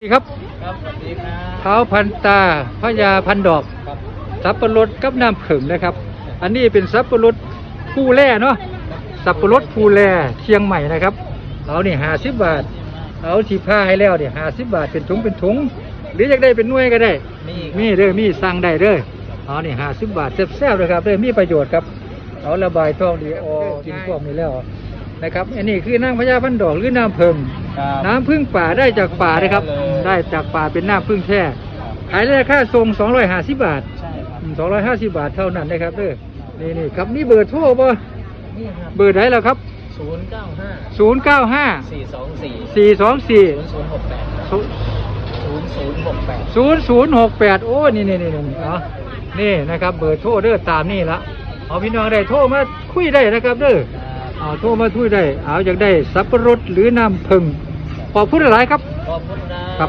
สวัสดีครับครับสวัสดีครับเท้าพันตาพญาพันดอกครับสับปะรดกับน้ำผึ้งนะครับ อันนี้เป็นสับปะรดภูแร่เนาะสับปะรดภูแร่เชียงใหม่นะครับเอานี่ห้าสิบบาท เอาที่ผ้าให้แล้วเนี่ยห้าสิบบาทเป็นถุงเป็นถุง หรืออยากได้เป็นหน่วยก็ได้มีมีเด้อมีสั่งได้เด้อเอานี่ห้าสิบบาทแซ่บๆเลยครับเด้อมีประโยชน์ครับเอาระบายท้องดีออกกินพวกนี้แล้วนะครับ อันนี้คือนางพญาพันดอกหรือน้ำผึ้งครับน้ำพึ่งป่าได้จากป่านะครับ ได้เลยได้จากป่าเป็นน้ำพึ่งแท้ขายราคาทรง250 บาท ใช่ครับอืม250 บาทเท่านั้นนะครับเด้อนี่นี่ครับนี่เบอร์โทรบ่นี่ครับเบอร์ไหนแล้วครับ ศูนย์เก้าห้า095 สี่สองสี่424 ศูนย์ศูนย์หกแปดศูศูนย์ศูนย์หกแปดศูนย์ศูนย์หกแปดโอ้ นี่นี่นี่นี่เอานี่นะครับเบอร์โทรเด้อตามนี่ละเอาพี่น้องได้โทรมาคุยได้นะครับเด้อ เอาโทรมาคุยได้ เอาอยากได้สับปะรดหรือน้ำผึ้ง ขอบคุณหลายๆครับขอบคุณครับครับ